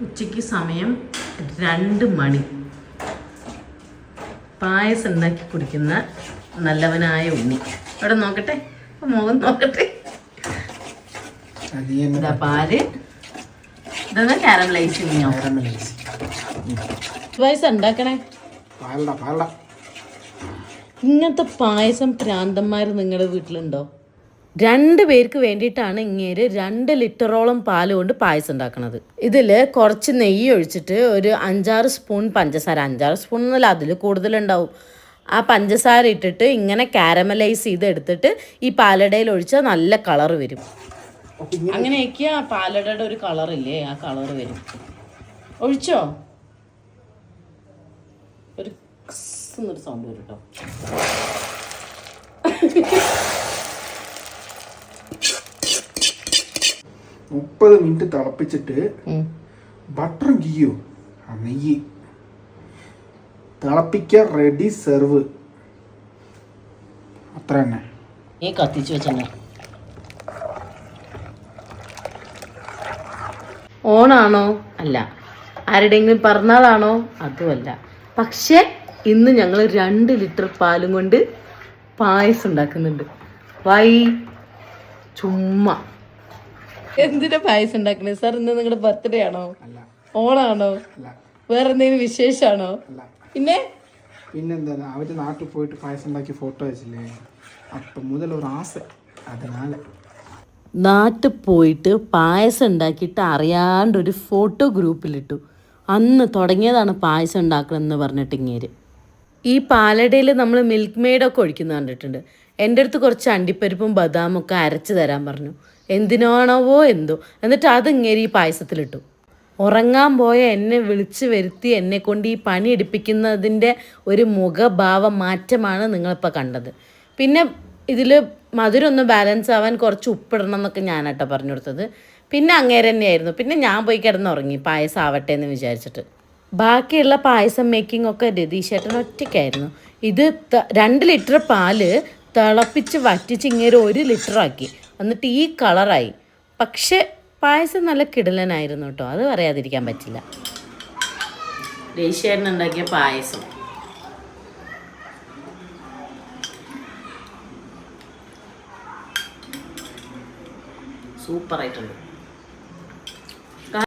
ഉച്ചയ്ക്ക് സമയം രണ്ട് മണി. പായസം ഉണ്ടാക്കി കുടിക്കുന്ന നല്ലവനായ ഉണ്ണി. ഇവിടെ നോക്കട്ടെ? മുഖം നോക്കട്ടെ. ഇതാ പാൽ. ഇതൊന്ന് കാരമലൈസിങ് കാരമലൈസ് പായസം ഉണ്ടാക്കണേ. പാലട പാലട. ഇങ്ങനത്തെ പായസം പ്രാന്തന്മാർ നിങ്ങളുടെ വീട്ടിലുണ്ടോ? രണ്ട് പേർക്ക് വേണ്ടിയിട്ടാണ് ഇങ്ങേര് രണ്ട് ലിറ്ററോളം പാൽ കൊണ്ട് പായസം ഉണ്ടാക്കുന്നത് ഇതിൽ കുറച്ച് നെയ്യ് ഒഴിച്ചിട്ട് ഒരു അഞ്ചാറ് സ്പൂൺ പഞ്ചസാര. അഞ്ചാറ് സ്പൂൺ എന്നല്ല അതിൽ കൂടുതലുണ്ടാവും. ആ പഞ്ചസാര ഇട്ടിട്ട് ഇങ്ങനെ കാരമലൈസ് ചെയ്ത് എടുത്തിട്ട് ഈ പാലടയിൽ ഒഴിച്ചാൽ നല്ല കളർ വരും. അങ്ങനെയൊക്കെ ആ പാലടയുടെ ഒരു കളർ ഇല്ലേ ആ കളർ വരും. ഒഴിച്ചോ? ഒരു സൗണ്ട് വരും കേട്ടോ മുപ്പത് മിനിറ്റ് തിളപ്പിച്ചിട്ട് ബട്ടറും ഗീയോ നെയ്യ്. തിളപ്പിക്ക റെഡി സെർവ് അത്ര തന്നെ. നീ കത്തിച്ചു വെച്ചെന്നെ ഓണാണോ? അല്ല. ആരുടെയെങ്കിലും പിറന്നാളാണോ അതുമല്ല. പക്ഷേ ഇന്ന് ഞങ്ങൾ രണ്ട് ലിറ്റർ പാലും കൊണ്ട് പായസം ഉണ്ടാക്കുന്നുണ്ട്. വൈ ചുമ്മാ. എന്തിനാ പായസം ഉണ്ടാക്കണേ? സാർ ഇന്ന് നിങ്ങളുടെ ബർത്ത്ഡേ ആണോ? അല്ല. ഓണാണോ അല്ല. വേറെ എന്തെങ്കിലും വിശേഷമാണോ അല്ല. പിന്നെ? പിന്നെന്താ അവർ നാട്ടിൽ പോയിട്ട് പായസം ഉണ്ടാക്കി ഫോട്ടോ വെച്ചില്ലേ? അപ്പം മുതൽ ഒരു ആസ അതിനാല് നാട്ടിൽ പോയിട്ട് പായസം ഉണ്ടാക്കിയിട്ട് അറിയാണ്ട് ഒരു ഫോട്ടോ ഗ്രൂപ്പിലിട്ടു അന്ന് തുടങ്ങിയതാണ് പായസം ഉണ്ടാക്കണമെന്ന് പറഞ്ഞിട്ട് ഇങ്ങേര്. ഈ പാലടയിൽ നമ്മൾ മിൽക്ക് മെയ്ഡൊക്കെ ഒഴിക്കുന്ന കണ്ടിട്ടുണ്ട്. എന്റെ അടുത്ത് കുറച്ച് അണ്ടിപ്പരിപ്പും ബദാമും ഒക്കെ അരച്ച് തരാൻ പറഞ്ഞു. എന്തിനാണോവോ എന്തോ. എന്നിട്ട് അത് ഇങ്ങേര് ഈ പായസത്തിലിട്ടു. ഉറങ്ങാൻ പോയ എന്നെ വിളിച്ച് വരുത്തി എന്നെ കൊണ്ട് ഈ പണി എടുപ്പിക്കുന്നതിന്റെ ഒരു മുഖഭാവ മാറ്റമാണ് നിങ്ങളിപ്പോൾ കണ്ടത്. പിന്നെ ഇതിൽ മധുരം ഒന്ന് ബാലൻസ് ആവാൻ കുറച്ച് ഉപ്പിടണം എന്നൊക്കെ ഞാനാട്ടോ പറഞ്ഞു കൊടുത്തത്. പിന്നെ അങ്ങേരെ തന്നെയായിരുന്നു. പിന്നെ ഞാൻ പോയി കിടന്നുറങ്ങി പായസം ആവട്ടെ എന്ന് വിചാരിച്ചിട്ട്. ബാക്കിയുള്ള പായസം മേക്കിംഗ് ഒക്കെ രതീഷേട്ടൻ ഒറ്റയ്ക്കായിരുന്നു. ഇത് രണ്ട് ലിറ്റർ പാൽ തിളപ്പിച്ച് വറ്റിച്ച് ഇങ്ങനെ ഒരു ലിറ്ററാക്കി എന്നിട്ട് ഈ കളറായി. പക്ഷെ പായസം നല്ല കിടലനായിരുന്നു കേട്ടോ. അത് പറയാതിരിക്കാൻ പറ്റില്ല. രതീശേട്ടൻ ഉണ്ടാക്കിയ പായസം. സൂപ്പറായിട്ടുണ്ട്.